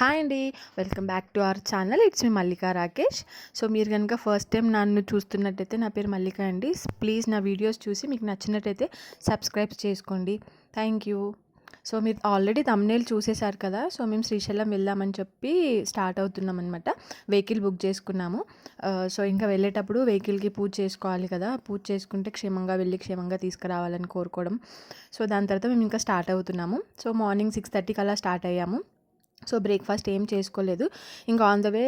Hi అండి. Welcome back to our channel. It's me Mallika Rakesh. So మీరు కనుక first time నన్ను చూస్తున్నట్టయితే నా పేరు మల్లిక అండి. ప్లీజ్ నా వీడియోస్ చూసి మీకు నచ్చినట్టయితే సబ్స్క్రైబ్ చేసుకోండి. Thank you. సో మీరు ఆల్రెడీ తమ్నేల్ చూసేశారు కదా. సో మేము శ్రీశైలం వెళ్దామని చెప్పి స్టార్ట్ అవుతున్నాం అనమాట వెహికల్ బుక్ చేసుకున్నాము. సో ఇంకా వెళ్ళేటప్పుడు వెహికల్కి పూజ చేసుకోవాలి కదా. పూజ చేసుకుంటే క్షేమంగా వెళ్ళి క్షేమంగా తీసుకురావాలని కోరుకోవడం. సో దాని తర్వాత మేము ఇంకా స్టార్ట్ అవుతున్నాము. సో మార్నింగ్ సిక్స్ థర్టీకి అలా స్టార్ట్ అయ్యాము. సో బ్రేక్ఫాస్ట్ ఏం చేసుకోలేదు. ఇంకా on the way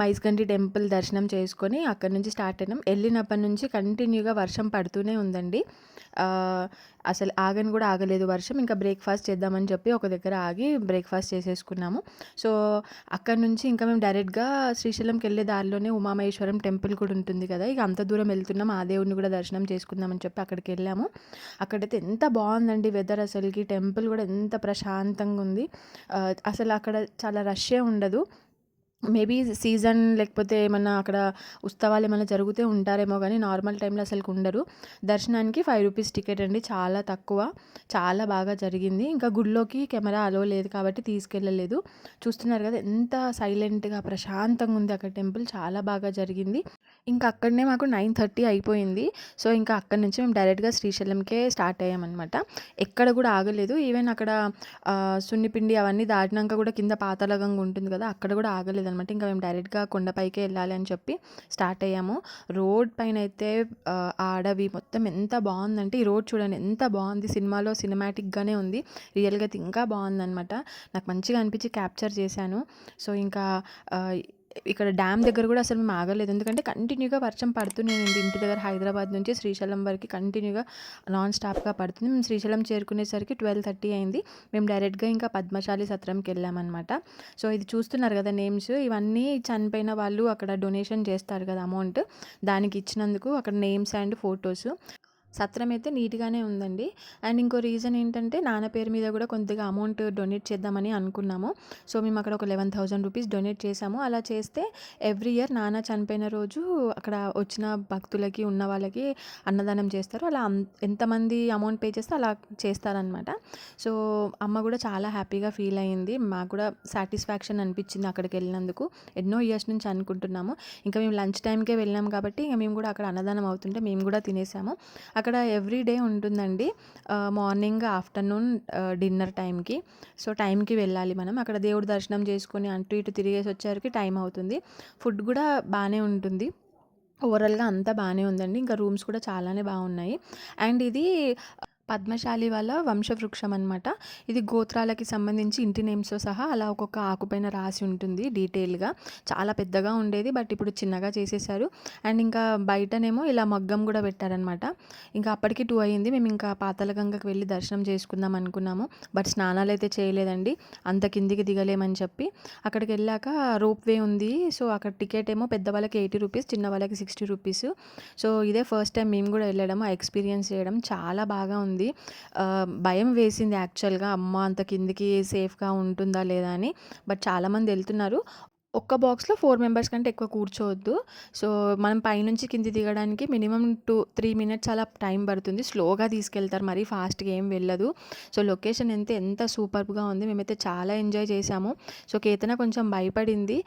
Maisigandi temple దర్శనం చేసుకొని అక్కడ నుంచి స్టార్ట్ అయినాం. వెళ్ళినప్పటి నుంచి కంటిన్యూగా వర్షం పడుతూనే ఉందండి. అసలు ఆగని కూడా ఆగలేదు వర్షం. ఇంకా బ్రేక్ఫాస్ట్ చేద్దామని చెప్పి ఒక దగ్గర ఆగి బ్రేక్ఫాస్ట్ చేసేసుకున్నాము. సో అక్కడ నుంచి ఇంకా మేము డైరెక్ట్గా శ్రీశైలంకి వెళ్ళే దారిలోనే ఉమామహేశ్వరం టెంపుల్ కూడా ఉంటుంది కదా. ఇక అంత దూరం వెళ్తున్నాం. ఆ దేవుడిని కూడా దర్శనం చేసుకుందామని చెప్పి అక్కడికి వెళ్ళాము. అక్కడైతే ఎంత బాగుందండి వెదర్ అసలుకి. టెంపుల్ కూడా ఎంత ప్రశాంతంగా ఉంది. అసలు అక్కడ చాలా రష్యే ఉండదు. మేబీ సీజన్ లేకపోతే ఏమన్నా అక్కడ ఉత్సవాలు ఏమైనా జరుగుతూ ఉంటారేమో కానీ నార్మల్ టైంలో అసలు ఉండరు. దర్శనానికి ఫైవ్ రూపీస్ టికెట్ అండి. చాలా తక్కువ. చాలా బాగా జరిగింది. ఇంకా గుడిలోకి కెమెరా అలో లేదు కాబట్టి తీసుకెళ్ళలేదు. చూస్తున్నారు కదా ఎంత సైలెంట్గా ప్రశాంతంగా ఉంది అక్కడ టెంపుల్. చాలా బాగా జరిగింది. ఇంకా అక్కడనే మాకు నైన్ థర్టీ అయిపోయింది. సో ఇంకా అక్కడి నుంచి మేము డైరెక్ట్గా శ్రీశైలంకే స్టార్ట్ అయ్యామన్నమాట. ఎక్కడ కూడా ఆగలేదు. ఈవెన్ అక్కడ సున్నిపిండి అవన్నీ దాటినాక కూడా కింద పాతలగంగా ఉంటుంది కదా అక్కడ కూడా ఆగలేదు. అనమాట ఇంకా మేము డైరెక్ట్గా కొండపైకే వెళ్ళాలి అని చెప్పి స్టార్ట్ అయ్యాము. రోడ్ పైన అయితే ఆ, అడవి మొత్తం ఎంత బాగుందంటే ఈ రోడ్ చూడండి ఎంత బాగుంది. సినిమాలో సినిమాటిక్గానే ఉంది. రియల్గా అయితే ఇంకా బాగుందన్నమాట. నాకు మంచిగా అనిపించి క్యాప్చర్ చేశాను. సో ఇంకా ఇక్కడ డ్యామ్ దగ్గర కూడా అసలు మేము ఆగలేదు. ఎందుకంటే కంటిన్యూగా వర్షం పడుతూనే ఉంది. ఇంటి దగ్గర హైదరాబాద్ నుంచి శ్రీశైలం వరకు కంటిన్యూగా నాన్ స్టాప్గా పడుతుంది. మేము శ్రీశైలం చేరుకునేసరికి ట్వెల్వ్ థర్టీ అయింది. మేము డైరెక్ట్గా ఇంకా పద్మశాలి సత్రంకి వెళ్ళామన్నమాట. సో ఇది చూస్తున్నారు కదా నేమ్స్. ఇవన్నీ చనిపోయిన వాళ్ళు అక్కడ డొనేషన్ చేస్తారు కదా అమౌంట్. దానికి ఇచ్చినందుకు అక్కడ నేమ్స్ అండ్ ఫొటోస్. సత్రం అయితే నీట్గానే ఉందండి. అండ్ ఇంకో రీజన్ ఏంటంటే నాన్న పేరు మీద కూడా కొద్దిగా అమౌంట్ డొనేట్ చేద్దామని అనుకున్నాము. సో మేము అక్కడ ఒక లెవెన్ థౌజండ్ రూపీస్ డొనేట్ చేసాము అలా చేస్తే ఎవ్రీ ఇయర్ నాన్న చనిపోయిన రోజు అక్కడ వచ్చిన భక్తులకి ఉన్న వాళ్ళకి అన్నదానం చేస్తారు. అలా అం- ఎంతమంది అమౌంట్ పే చేస్తే అలా చేస్తారనమాట సో అమ్మ కూడా చాలా హ్యాపీగా ఫీల్ అయ్యింది మాకు కూడా సాటిస్ఫాక్షన్ అనిపించింది అక్కడికి వెళ్ళినందుకు. ఎన్నో ఇయర్స్ నుంచి అనుకుంటున్నాము. ఇంకా మేము లంచ్ టైంకే వెళ్ళాము కాబట్టి ఇంకా మేము కూడా అక్కడ అన్నదానం అవుతుంటే మేము కూడా తినేసాము. అక్కడ ఎవ్రీ డే ఉంటుందండి. మార్నింగ్ ఆఫ్టర్నూన్ డిన్నర్ టైంకి సో టైంకి వెళ్ళాలి మనం. అక్కడ దేవుడి దర్శనం చేసుకొని అటు ఇటు తిరిగేసి వచ్చేసరికి టైం అవుతుంది. ఫుడ్ కూడా బాగానే ఉంటుంది. ఓవరాల్గా అంతా బాగానే ఉందండి. ఇంకా రూమ్స్ కూడా చాలానే బాగున్నాయి. అండ్ ఇది పద్మశాలి వాళ్ళ వంశవృక్షం అనమాట ఇది గోత్రాలకి సంబంధించి ఇంటి నేమ్స్తో సహా అలా ఒక్కొక్క ఆకుపైన రాసి ఉంటుంది డీటెయిల్గా. చాలా పెద్దగా ఉండేది బట్ ఇప్పుడు చిన్నగా చేసేసారు. అండ్ ఇంకా బయటనేమో ఇలా మగ్గం కూడా పెట్టారనమాట ఇంకా అప్పటికి టూ అయ్యింది మేము ఇంకా పాతలగంగకి వెళ్ళి దర్శనం చేసుకుందాం అనుకున్నాము. బట్ స్నానాలు అయితే చేయలేదండి. అంత కిందికి దిగలేమని చెప్పి. అక్కడికి వెళ్ళాక రోప్ వే ఉంది. సో అక్కడ టికెట్ ఏమో పెద్దవాళ్ళకి ఎయిటీ రూపీస్ చిన్న వాళ్ళకి సిక్స్టీ రూపీస్. సో ఇదే ఫస్ట్ టైం మేము కూడా వెళ్ళడం ఎక్స్పీరియన్స్ చేయడం చాలా బాగా ఉంది. ఆ, భయం వేసింది యాక్చువల్గా అమ్మ అంత కిందికి సేఫ్గా ఉంటుందా లేదా అని. బట్ చాలామంది వెళ్తున్నారు. ఒక్క బాక్స్లో ఫోర్ మెంబర్స్ కంటే ఎక్కువ కూర్చోవద్దు. సో మనం పైనుంచి కింది దిగడానికి మినిమం టూ త్రీ మినిట్స్ అలా టైం పడుతుంది. స్లోగా తీసుకెళ్తారు. మరీ ఫాస్ట్గా ఏం వెళ్ళదు. సో లొకేషన్ ఎంత ఎంత సూపర్గా ఉంది. మేమైతే చాలా ఎంజాయ్ చేసాము సో కేతన కొంచెం భయపడింది.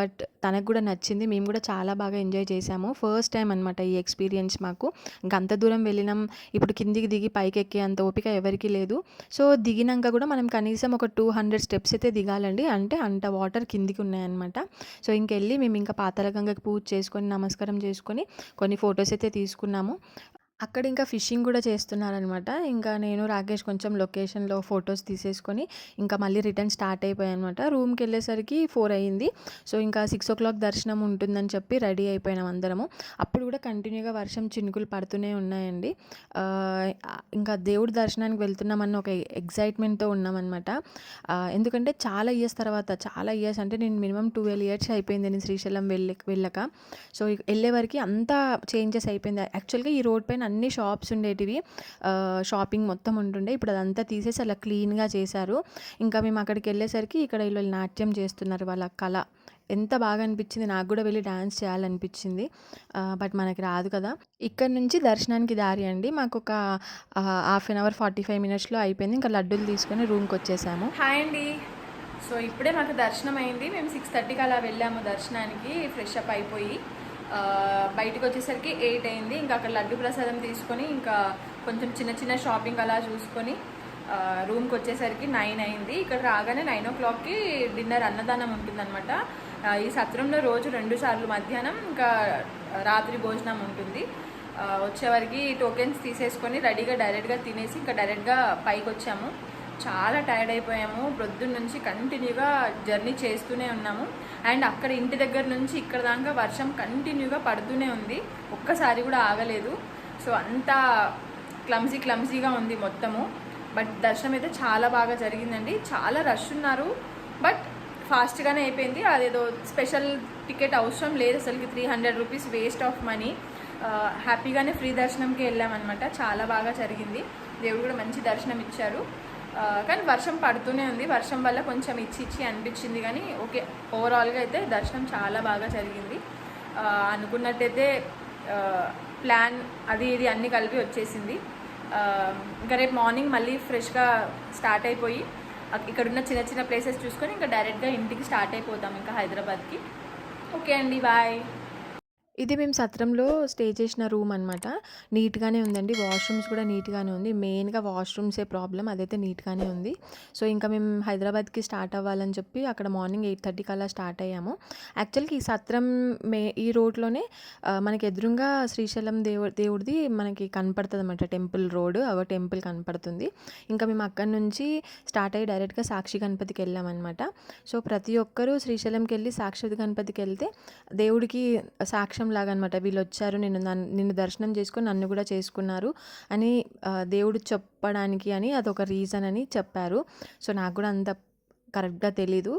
బట్ తనకు కూడా నచ్చింది. మేము కూడా చాలా బాగా ఎంజాయ్ చేసాము ఫస్ట్ టైం అనమాట ఈ ఎక్స్పీరియన్స్ మాకు. గంత అంత దూరం వెళ్ళినాం. ఇప్పుడు కిందికి దిగి పైకి ఎక్కే అంత ఓపిక ఎవరికీ లేదు. సో దిగినాక కూడా మనం కనీసం ఒక టూ హండ్రెడ్ స్టెప్స్ అయితే దిగాలండి. అంటే అంత వాటర్ కిందికి ఉన్నాయన్నమాట. అనమాట సో ఇంకెళ్ళి మేము ఇంకా పాతాళగంగకి పూజ చేసుకొని నమస్కారం చేసుకొని కొన్ని ఫొటోస్ అయితే తీసుకున్నాము. అక్కడ ఇంకా ఫిషింగ్ కూడా చేస్తున్నారనమాట. ఇంకా నేను రాకేష్ కొంచెం లొకేషన్లో ఫొటోస్ తీసేసుకొని ఇంకా మళ్ళీ రిటర్న్ స్టార్ట్ అయిపోయాయి అనమాట రూమ్కి వెళ్ళేసరికి ఫోర్ అయ్యింది సో ఇంకా సిక్స్ ఓ క్లాక్ దర్శనం ఉంటుందని చెప్పి రెడీ అయిపోయినాం అందరము. అప్పుడు కూడా కంటిన్యూగా వర్షం చినుకులు పడుతూనే ఉన్నాయండి. ఇంకా దేవుడి దర్శనానికి వెళ్తున్నామన్న ఒక ఎగ్జైట్మెంట్తో ఉన్నామన్నమాట ఎందుకంటే చాలా ఇయర్స్ తర్వాత చాలా ఇయర్స్ అంటే నేను మినిమం ట్వెల్వ్ ఇయర్స్ అయిపోయింది నేను శ్రీశైలం వెళ్ళ వెళ్ళక. సో వెళ్ళే వరకు అంతా చేంజెస్ అయిపోయింది. యాక్చువల్గా ఈ రోడ్ పైన అన్ని షాప్స్ ఉండేటివి. షాపింగ్ మొత్తం ఉంటుండే. ఇప్పుడు అదంతా తీసేసి అలా క్లీన్గా చేశారు. ఇంకా మేము అక్కడికి వెళ్ళేసరికి ఇక్కడ వీళ్ళు నాట్యం చేస్తున్నారు వాళ్ళ కళ. ఎంత బాగా అనిపించింది. నాకు కూడా వెళ్ళి డాన్స్ చేయాలనిపించింది. బట్ మనకి రాదు కదా. ఇక్కడ నుంచి దర్శనానికి దారి అండి. మాకు ఒక half an hour forty five మినిట్స్లో అయిపోయింది. ఇంకా లడ్డూలు తీసుకొని రూమ్కి వచ్చేసాము. హాయ్ అండి. సో ఇప్పుడే మాకు దర్శనం అయింది. మేము సిక్స్ థర్టీకి అలా వెళ్ళాము దర్శనానికి. ఫ్రెష్ అప్ అయిపోయి. బయటకు వచ్చేసరికి ఎయిట్ అయింది. ఇంకా అక్కడ లడ్డు ప్రసాదం తీసుకొని ఇంకా కొంచెం చిన్న చిన్న షాపింగ్ అలా చూసుకొని రూమ్కి వచ్చేసరికి నైన్ అయింది. ఇక్కడ రాగానే నైన్ ఓ క్లాక్కి డిన్నర్ అన్నదానం ఉంటుందన్నమాట. ఈ సత్రంలో రోజు రెండు సార్లు మధ్యాహ్నం ఇంకా రాత్రి భోజనం ఉంటుంది. ఆ, వచ్చేవరకు టోకెన్స్ తీసేసుకొని రెడీగా డైరెక్ట్గా తినేసి ఇంకా డైరెక్ట్గా పైకి వచ్చాము. చాలా టైర్డ్ అయిపోయాము. ప్రొద్దున్న నుంచి కంటిన్యూగా జర్నీ చేస్తూనే ఉన్నాము. అండ్ అక్కడ ఇంటి దగ్గర నుంచి ఇక్కడ దాకా వర్షం కంటిన్యూగా పడుతూనే ఉంది. ఒక్కసారి కూడా ఆగలేదు. సో అంతా క్లమ్జీ క్లమ్జీగా ఉంది మొత్తము. బట్ దర్శనం అయితే చాలా బాగా జరిగిందండి. చాలా రష్ ఉన్నారు. బట్ ఫాస్ట్గానే అయిపోయింది. అదేదో స్పెషల్ టికెట్ అవసరం లేదు అసలుకి. Three hundred rupees waste of money హ్యాపీగానే ఫ్రీ దర్శనంకి వెళ్ళామన్నమాట. చాలా బాగా జరిగింది. దేవుడు కూడా మంచి దర్శనం ఇచ్చారు. కానీ వర్షం పడుతూనే ఉంది. వర్షం వల్ల కొంచెం ఇచ్చి ఇచ్చి అనిపించింది కానీ ఓకే ఓవరాల్గా అయితే దర్శనం చాలా బాగా జరిగింది. అనుకున్నట్టయితే ప్లాన్ అది ఇది అన్నీ కలిపి వచ్చేసింది. ఇంకా రేపు మార్నింగ్ మళ్ళీ ఫ్రెష్గా స్టార్ట్ అయిపోయి ఇక్కడ ఇక్కడున్న చిన్న చిన్న ప్లేసెస్ చూసుకొని ఇంకా డైరెక్ట్గా ఇంటికి స్టార్ట్ అయిపోతాం ఇంకా హైదరాబాద్కి. ఓకే అండి బాయ్ ఇది మేము సత్రంలో స్టే చేసిన రూమ్ అనమాట నీట్గానే ఉందండి. వాష్రూమ్స్ కూడా నీట్గానే ఉంది. మెయిన్గా వాష్రూమ్సే ప్రాబ్లం అదైతే నీట్గానే ఉంది. సో ఇంకా మేము హైదరాబాద్కి స్టార్ట్ అవ్వాలని చెప్పి అక్కడ మార్నింగ్ ఎయిట్ థర్టీకి అలా స్టార్ట్ అయ్యాము. యాక్చువల్కి ఈ సత్రం మే ఈ రోడ్లోనే మనకి ఎదురుగా శ్రీశైలం దేవు దేవుడిది మనకి కనపడుతుంది అనమాట టెంపుల్ రోడ్ అవ టెంపుల్ కనపడుతుంది. ఇంకా మేము అక్కడి నుంచి స్టార్ట్ అయ్యి డైరెక్ట్గా సాక్షి గణపతికి వెళ్ళామన్నమాట. సో ప్రతి ఒక్కరూ శ్రీశైలంకి వెళ్ళి సాక్షి గణపతికి వెళ్తే దేవుడికి సాక్ష్యం లాగా అనమాట వీళ్ళు వచ్చారు నేను నన్ను నిన్ను దర్శనం చేసుకుని నన్ను కూడా చేసుకున్నారు అని దేవుడు చెప్పడానికి అని అదొక రీజన్ అని చెప్పారు. సో నాకు కూడా అంత కరెక్ట్గా తెలీదు.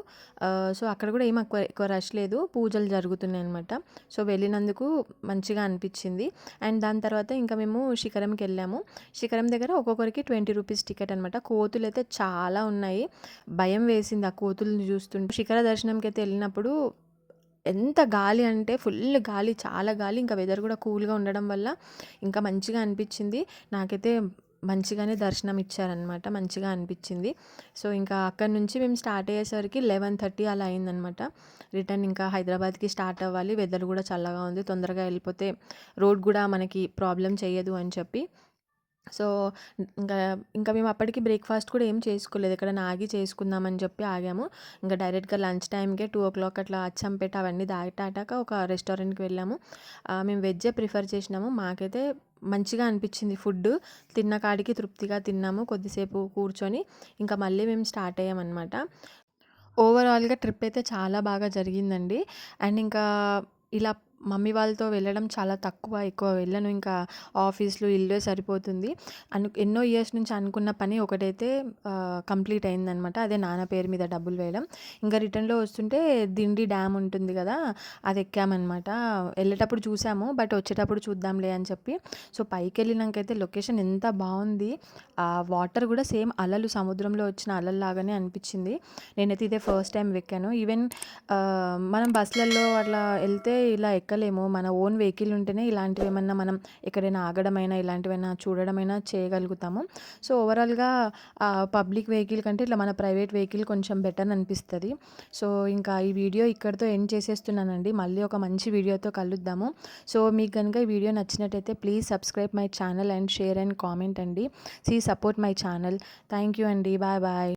సో అక్కడ కూడా ఏం ఎక్కువ ఎక్కువ రష్ లేదు. పూజలు జరుగుతున్నాయి అనమాట సో వెళ్ళినందుకు మంచిగా అనిపించింది. అండ్ దాని తర్వాత ఇంకా మేము శిఖరంకి వెళ్ళాము. శిఖరం దగ్గర ఒక్కొక్కరికి ట్వంటీ రూపీస్ టికెట్ అనమాట. కోతులు అయితే చాలా ఉన్నాయి. భయం వేసింది ఆ కోతుల్ని చూస్తుంటే. శిఖర దర్శనంకి అయితే వెళ్ళినప్పుడు ఎంత గాలి అంటే ఫుల్ గాలి చాలా గాలి ఇంకా వెదర్ కూడా కూల్గా ఉండడం వల్ల ఇంకా మంచిగా అనిపించింది. నాకైతే మంచిగానే దర్శనం ఇచ్చారనమాట మంచిగా అనిపించింది. సో ఇంకా అక్కడి నుంచి మేము స్టార్ట్ అయ్యేసరికి లెవెన్ థర్టీ అలా అయిందనమాట రిటర్న్ ఇంకా హైదరాబాద్కి స్టార్ట్ అవ్వాలి వెదర్ కూడా చల్లగా ఉంది తొందరగా వెళ్ళిపోతే రోడ్ కూడా మనకి ప్రాబ్లం చేయదు అని చెప్పి సో ఇంకా ఇంకా మేము అప్పటికి బ్రేక్ఫాస్ట్ కూడా ఏం చేసుకోలేదు. ఎక్కడ ఆగి చేసుకుందామని చెప్పి ఆగాము. ఇంకా డైరెక్ట్గా లంచ్ టైంకే టూ ఓ క్లాక్ అట్లా అచ్చంపేట అవన్నీ దాటాక ఒక రెస్టారెంట్కి వెళ్ళాము. మేము వెజ్జే ప్రిఫర్ చేసినాము. మాకైతే మంచిగా అనిపించింది ఫుడ్ తిన్న కాడికి తృప్తిగా తిన్నాము కొద్దిసేపు కూర్చొని. ఇంకా మళ్ళీ మేము స్టార్ట్ అయ్యామన్నమాట. ఓవరాల్గా ట్రిప్ అయితే చాలా బాగా జరిగిందండి. అండ్ ఇంకా ఇలా మమ్మీ వాళ్ళతో వెళ్ళడం చాలా తక్కువ ఎక్కువ వెళ్ళను. ఇంకా ఆఫీస్లు ఇల్లే సరిపోతుంది. అను ఎన్నో ఇయర్స్ నుంచి అనుకున్న పని ఒకటైతే కంప్లీట్ అయిందనమాట. అదే నాన్న పేరు మీద డబ్బులు వేయడం. ఇంకా రిటర్న్లో వస్తుంటే దిండి డ్యామ్ ఉంటుంది కదా అది ఎక్కామన్నమాట వెళ్ళేటప్పుడు చూసాము బట్ వచ్చేటప్పుడు చూద్దాంలే అని చెప్పి. సో పైకి వెళ్ళినాకైతే లొకేషన్ ఎంత బాగుంది. ఆ వాటర్ కూడా సేమ్ అలలు సముద్రంలో వచ్చిన అలల్లాగానే అనిపించింది. నేనైతే ఇదే ఫస్ట్ టైం ఎక్కాను ఈవెన్ మనం బస్సులలో అట్లా వెళ్తే ఇలా ఎక్కలేము మన ఓన్ వెహికల్ ఉంటేనే ఇలాంటివి ఏమన్నా మనం ఎక్కడైనా ఆగడమైనా ఇలాంటివైనా చూడడమైనా చేయగలుగుతాము. సో ఓవరాల్గా పబ్లిక్ వెహికల్ కంటే ఇట్లా మన ప్రైవేట్ వెహికల్ కొంచెం బెటర్ అనిపిస్తుంది. సో ఇంకా ఈ వీడియో ఇక్కడితో ఎండ్ చేసేస్తున్నానండి. మళ్ళీ ఒక మంచి వీడియోతో కలుద్దాము. సో మీకు కనుక ఈ వీడియో నచ్చినట్టయితే please subscribe my channel and share and comment అండి. See support my channel. Thank you అండి. Bye bye.